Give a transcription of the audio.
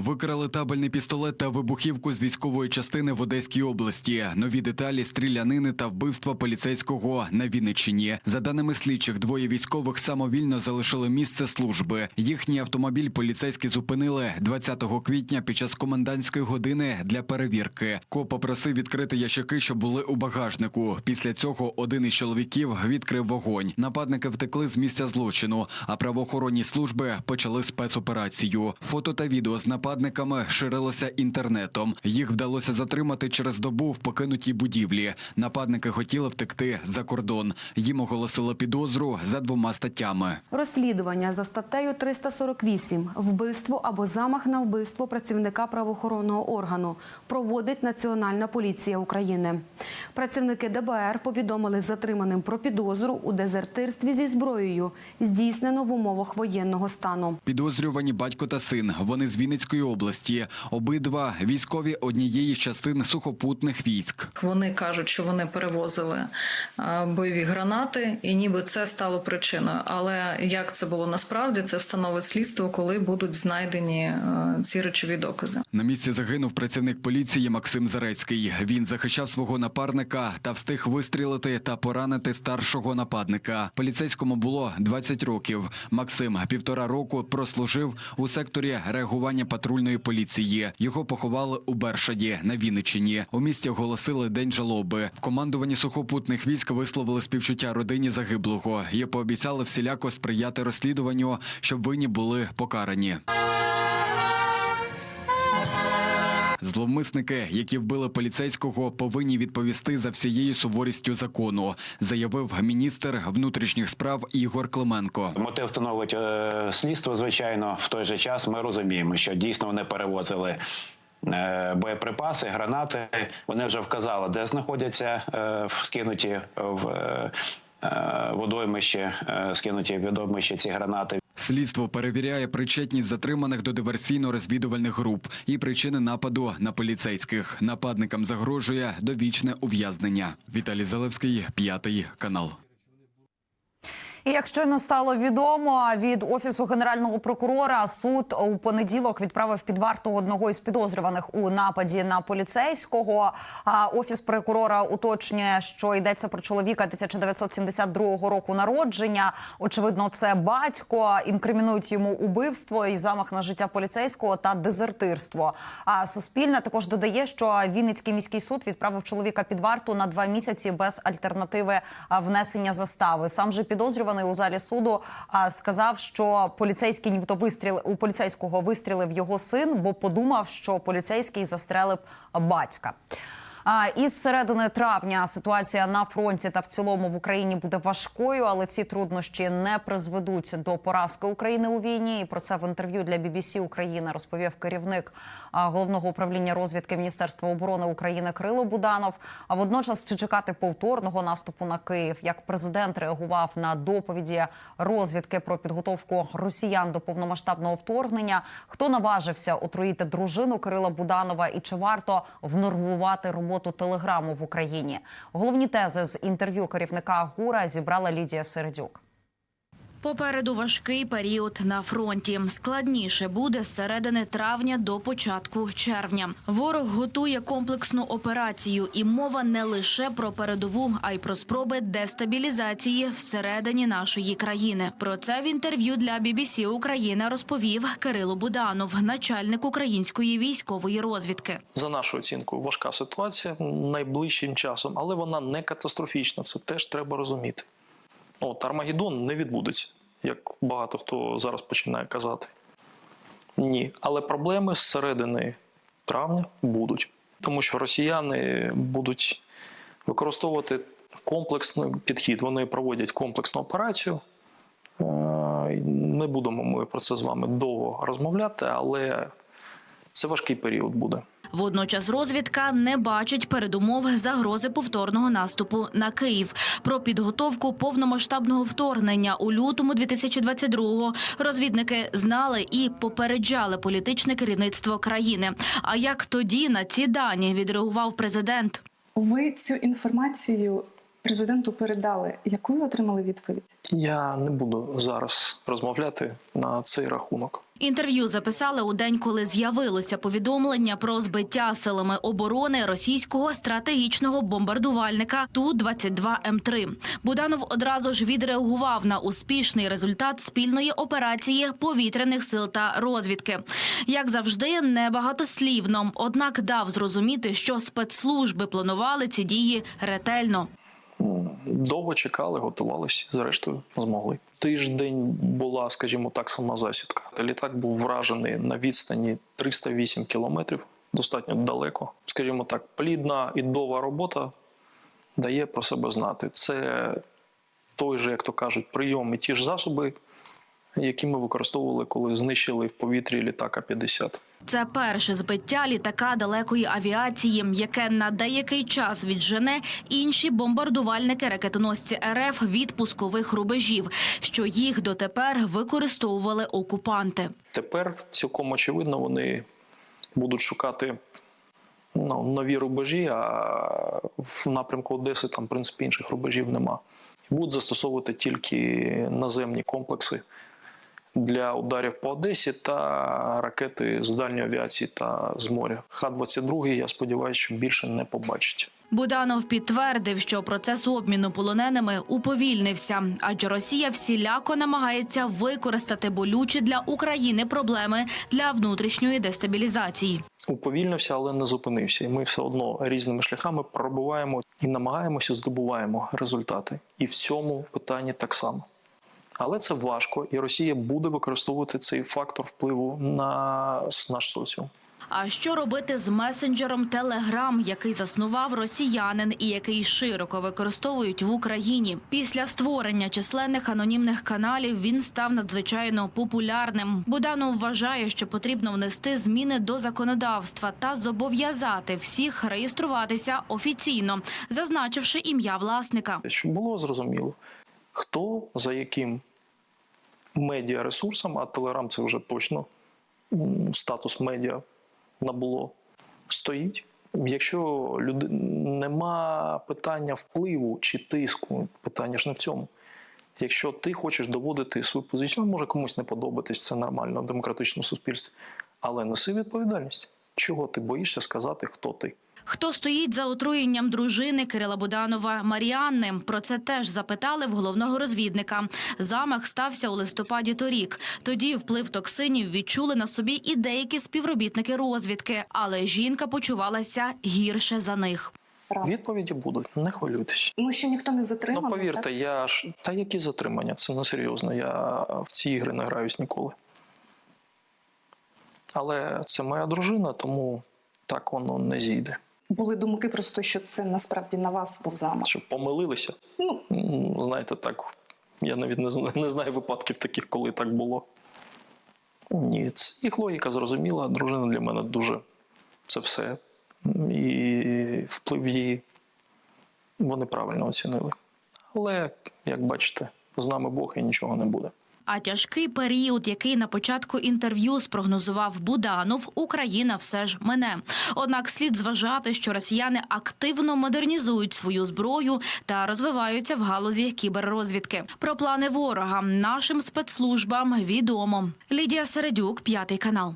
Викрали табельний пістолет та вибухівку з військової частини в Одеській області. Нові деталі стрілянини та вбивства поліцейського на Вінниччині. За даними слідчих, двоє військових самовільно залишили місце служби. Їхній автомобіль поліцейські зупинили 20 квітня під час комендантської години для перевірки. Ко попросив відкрити ящики, що були у багажнику. Після цього один із чоловіків відкрив вогонь. Нападники втекли з місця злочину, а правоохоронні служби почали спецоперацію. Фото та відео з нападниками ширилося інтернетом. Їх вдалося затримати через добу в покинутій будівлі. Нападники хотіли втекти за кордон. Їм оголосили підозру за двома статтями. Розслідування за статтею 348 «Вбивство або замах на вбивство працівника правоохоронного органу» проводить Національна поліція України. Працівники ДБР повідомили затриманим про підозру у дезертирстві зі зброєю, здійснено в умовах воєнного стану. Підозрювані батько та син. Вони з Вінницької області. Обидва військові однієї з частин сухопутних військ. Вони кажуть, що вони перевозили е, бойові гранати, і ніби це стало причиною. Але як це було насправді, це встановить слідство, коли будуть знайдені е, ці речові докази. На місці загинув працівник поліції Максим Зарецький. Він захищав свого напарника та встиг вистрілити та поранити старшого нападника. Поліцейському було 20 років. Максим півтора року прослужив у секторі реагування патрульної поліції. Його поховали у Бершаді на Вінниччині. У місті оголосили день жалоби. В командуванні сухопутних військ висловили співчуття родині загиблого і пообіцяли всіляко сприяти розслідуванню, щоб винні були покарані. Зловмисники, які вбили поліцейського, повинні відповісти за всією суворістю закону, заявив міністр внутрішніх справ Ігор Клименко. Мотив встановить е, слідство. Звичайно, в той же час ми розуміємо, що дійсно вони перевозили. е, Боєприпаси, гранати вони вже вказали, де знаходяться е, скинуті в водоймище, скинуті в водоймище ці гранати. Слідство перевіряє причетність затриманих до диверсійно-розвідувальних груп і причини нападу на поліцейських. Нападникам загрожує довічне ув'язнення. Віталій Залевський, п'ятий канал. І як щойно стало відомо від офісу генерального прокурора, суд у понеділок відправив під варту одного із підозрюваних у нападі на поліцейського. А офіс прокурора уточнює, що йдеться про чоловіка 1972 року народження. Очевидно, це батько. Інкримінують йому убивство і замах на життя поліцейського та дезертирство. А Суспільне також додає, що Вінницький міський суд відправив чоловіка під варту на два місяці без альтернативи внесення застави. Сам же підозрюваний у залі суду а, сказав, що поліцейський, нібито вистріл у поліцейського вистрілив його син, бо подумав, що поліцейський застрелив батька. А із середини травня ситуація на фронті та в цілому в Україні буде важкою, але ці труднощі не призведуть до поразки України у війні. І про це в інтерв'ю для BBC Україна розповів керівник головного управління розвідки Міністерства оборони України Крило Буданов. А водночас чи чекати повторного наступу на Київ, як президент реагував на доповіді розвідки про підготовку росіян до повномасштабного вторгнення, хто наважився отруїти дружину Кирила Буданова і чи варто внормувати роботу телеграму в Україні? Головні тези з інтерв'ю керівника ГУРа зібрала Лідія Середюк. Попереду важкий період на фронті. Складніше буде з середини травня до початку червня. Ворог готує комплексну операцію, і мова не лише про передову, а й про спроби дестабілізації всередині нашої країни. Про це в інтерв'ю для BBC Україна розповів Кирило Буданов, начальник української військової розвідки. за нашу оцінкою, важка ситуація найближчим часом, але вона не катастрофічна. Це теж треба розуміти. От Армагеддон не відбудеться, як багато хто зараз починає казати. Ні, але проблеми з середини травня будуть, тому що росіяни будуть використовувати комплексний підхід. Вони проводять комплексну операцію. Е, Не будемо ми про це з вами довго розмовляти, але це важкий період буде. Водночас розвідка не бачить передумов загрози повторного наступу на Київ. Про підготовку повномасштабного вторгнення у лютому 2022-го розвідники знали і попереджали політичне керівництво країни. А як тоді на ці дані відреагував президент? Ви цю інформацію президенту передали. Яку ви отримали відповідь? Я не буду зараз розмовляти на цей рахунок. Інтерв'ю записали у день, коли з'явилося повідомлення про збиття силами оборони російського стратегічного бомбардувальника Ту-22М3. Буданов одразу ж відреагував на успішний результат спільної операції повітряних сил та розвідки. Як завжди, небагатослівно, однак дав зрозуміти, що спецслужби планували ці дії ретельно. Довго чекали, готувалися, зрештою змогли. Тиждень була, скажімо так, сама засідка. Літак був вражений на відстані 308 кілометрів, достатньо далеко. Скажімо так, плідна і дова робота дає про себе знати. Це той же, як то кажуть, прийом і ті ж засоби, які ми використовували, коли знищили в повітрі літака 50. Це перше збиття літака далекої авіації, яке на деякий час віджене інші бомбардувальники ракетоносці РФ від пускових рубежів, що їх дотепер використовували окупанти. Тепер цілком очевидно вони будуть шукати ну, нові рубежі, а в напрямку Одеси там, в принципі, інших рубежів нема. Будуть застосовувати тільки наземні комплекси для ударів по Одесі та ракети з дальньої авіації та з моря. Х-22, я сподіваюся, що більше не побачить. Буданов підтвердив, що процес обміну полоненими уповільнився, адже Росія всіляко намагається використати болючі для України проблеми для внутрішньої дестабілізації. уповільнився, але не зупинився. І ми все одно різними шляхами пробуваємо і намагаємося здобуваємо результати. І в цьому питанні так само. Але це важко, і Росія буде використовувати цей фактор впливу на наш соціум. А що робити з месенджером Телеграм, який заснував росіянин і який широко використовують в Україні? Після створення численних анонімних каналів він став надзвичайно популярним. Буданов вважає, що потрібно внести зміни до законодавства та зобов'язати всіх реєструватися офіційно, зазначивши ім'я власника. Щоб було зрозуміло, хто за яким медіаресурсом, а Телеграм це вже точно статус медіа набуло, стоїть. Якщо люди... нема питання впливу чи тиску, питання ж не в цьому. Якщо ти хочеш доводити свою позицію, може комусь не подобатись, це нормально в демократичному суспільстві. Але неси відповідальність. Чого ти боїшся сказати, хто ти? Хто стоїть за отруєнням дружини Кирила Буданова Маріанни? Про це теж запитали в головного розвідника. Замах стався у листопаді торік. Тоді вплив токсинів відчули на собі і деякі співробітники розвідки, але жінка почувалася гірше за них. Відповіді будуть, не хвилюйтесь. Ну ще ніхто не затримав. Ну повірте, я ж та які затримання? Це не серйозно. Я в ці ігри не граюсь ніколи. Але це моя дружина, тому так воно не зійде. Були думки просто, що це насправді на вас був замах. Щоб помилилися. Ну, М, Знаєте, так. Я навіть не знаю, не знаю випадків таких, коли так було. Ні, це їх логіка зрозуміла. Дружина для мене дуже це все. І вплив її вони правильно оцінили. Але, як бачите, з нами Бог і нічого не буде. А тяжкий період, який на початку інтерв'ю спрогнозував Буданов, Україна все ж мене. Однак слід зважати, що росіяни активно модернізують свою зброю та розвиваються в галузі кіберрозвідки. Про плани ворога нашим спецслужбам відомо. Лідія Середюк, п'ятий канал.